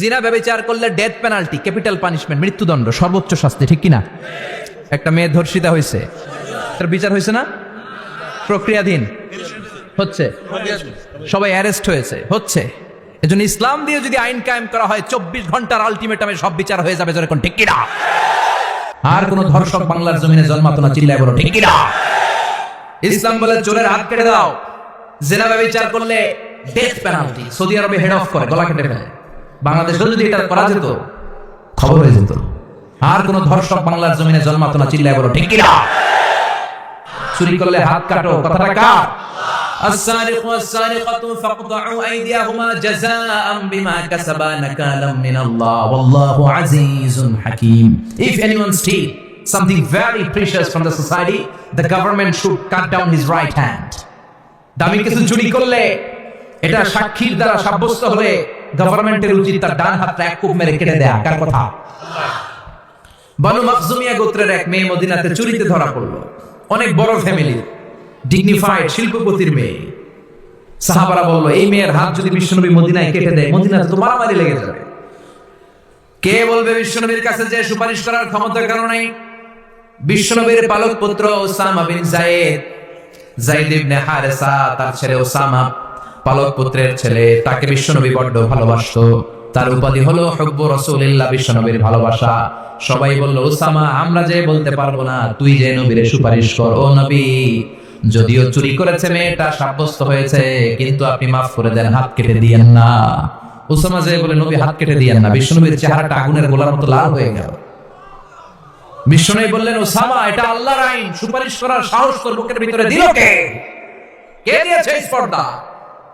জিনা ব্যবচার করলে ডেথ পেনাল্টি ক্যাপিটাল পানিশমেন্ট মৃত্যুদণ্ড, সর্বোচ্চ শাস্তি, ঠিক কিনা? একটা মেয়ে ধর্ষিতা হয়েছে। তার বিচার হয়েছে না? প্রক্রিয়াধীন। হচ্ছে। সবাই অ্যারেস্ট হয়েছে। হচ্ছে। এজন্য ইসলাম দিয়ে যদি আইন কায়েম করা হয়, চব্বিশ ঘণ্টার আলটিমেটামে সব বিচার হয়ে যাবে যেরকম ঠিক কিনা? আর কোন ধর্ষক বাংলার জমিনে জন্মাতো না, চিল্লায় বলো, ঠিক কিনা? ইসলাম বলে চোরের হাত কেটে দাও। জেনা ব্যবচার করলে ডেথ পেনাল্টি সৌদি আরবে হেড অফ করে, গলা কেটে ফেলে। বাংলাদেশেও যদি এটা করা যেত খবর হয়ে যেত আর কোন ধর্ষক বাংলার জমিনে জন্মাতো না চিল্লায় বলো ঠিক কিনা চুরি করলে হাত কাটো কথাটা কার السارق والسارقة فاقطعوا أيديهما جزاء بما كسبا نكالا من الله والله عزيز حكيم If anyone steal something very precious from the society the government should cut down his right hand দামি কিছু চুরি করলে এটা সাক্ষীর দ্বারা সাব্যস্ত হলে গভর্নমেন্টের উচিত তার ডান হাতটা এক কূপ মেরে কেটে দেয়া। কার কথা? বানু মাকজুমিয়া গোত্রের এক মেয়ে মদিনাতে চুরিতে ধরা পড়ল। অনেক বড় ফ্যামিলি ডিগনিফাইড শিল্পপতির মেয়ে। সাহাবারা বলল এই মেয়ের হাত যদি বিশ্বনবী মদিনায় কেটে দেয় মদিনাতে তো মারামারি লেগে যাবে। কে বলবে বিশ্বনবীর কাছে যে সুপারিশ করার ক্ষমতার কারণ? নাই বিশ্বনবীর পালক পুত্র Osama bin Zayed. Zaid ibn Harisa তার ছেলে ওসামা। পালক পুত্রের ছেলে তাকে বিশ্বনবী বড্ড ভালোবাসতো। তার উপাধি হলো হব্বু রাসূলিল্লাহ বিশ্বনবীর ভালোবাসা। সবাই বলল ওসামা আমরা যে বলতে পারব না, তুই যে নবীরে সুপারিশ কর, ও নবী। যদিও চুরি করেছে মেয়েটা, সাব্যস্ত হয়েছে, কিন্তু আপনি মাফ করে দেন, হাত কেটে দিয়েন না। ওসামা যে বলে, নবী, হাত কেটে দিয়েন না। বিশ্বনবীর চেহারাটা আগুনের গোলার মতো লাল হয়ে গেল। বিশ্বনবী বললেন ওসামা এটা আল্লাহর আইন। সুপারিশ করার সাহস তোর বুকের ভিতরে দিল কে? কে দিয়েছে স্পর্ধা?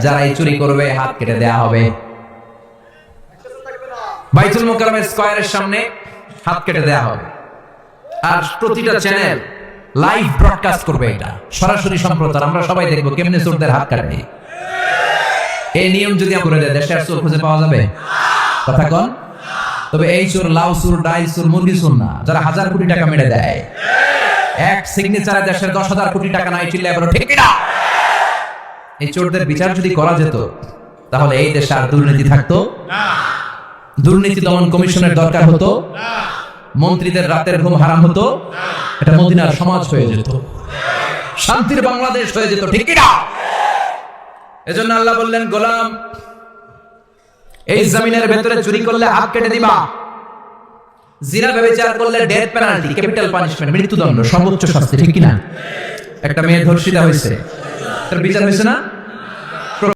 যারা এই চুরি করবে, হাত কেটে দেয়া হবে। বাইতুল মোকারমের স্কয়ারের সামনে হাত কেটে দেয়া হবে। আর প্রতিটা চ্যানেল লাইভ ব্রডকাস্ট করবে এটা। সরাসরি সম্প্রচার, আমরা সবাই দেখব কেমনে চোরদের হাত কাটে। এই নিয়ম যদি আমরা দেয় দেশে আর চোর খুঁজে পাওয়া যাবে? কথা কন। তবে এই চোর লাউ চোর ডাই চোর, মুরগি চোর না, যারা হাজার কোটি টাকা মেরে দেয়। এক সিগনেচারে দেশের দশ হাজার কোটি টাকা নাই চিল্লে এবার ঠিক না এই চোরদের বিচার যদি করা যেত তাহলে এই দেশে আর দুর্নীতি থাকতো? দুর্নীতি দমন কমিশনের দরকার হতো? মন্ত্রীদের রাতের ঘুম হারাম হতো? এটা মদিনার সমাজ হয়ে যেত। শান্তির বাংলাদেশ হয়ে যেত ঠিক না এজন্য আল্লাহ বললেন গোলাম এই জমিনের ভেতরে চুরি করলে হাত কেটে দিবা। জিনা ব্যবচার করলে ডেথ পেনাল্টি ক্যাপিটাল পানিশমেন্ট মৃত্যুদণ্ড সর্বোচ্চ শাস্তি ঠিক কিনা? একটা মেয়ে ধর্ষিতা হয়েছে। তার বিচার হয়েছে না?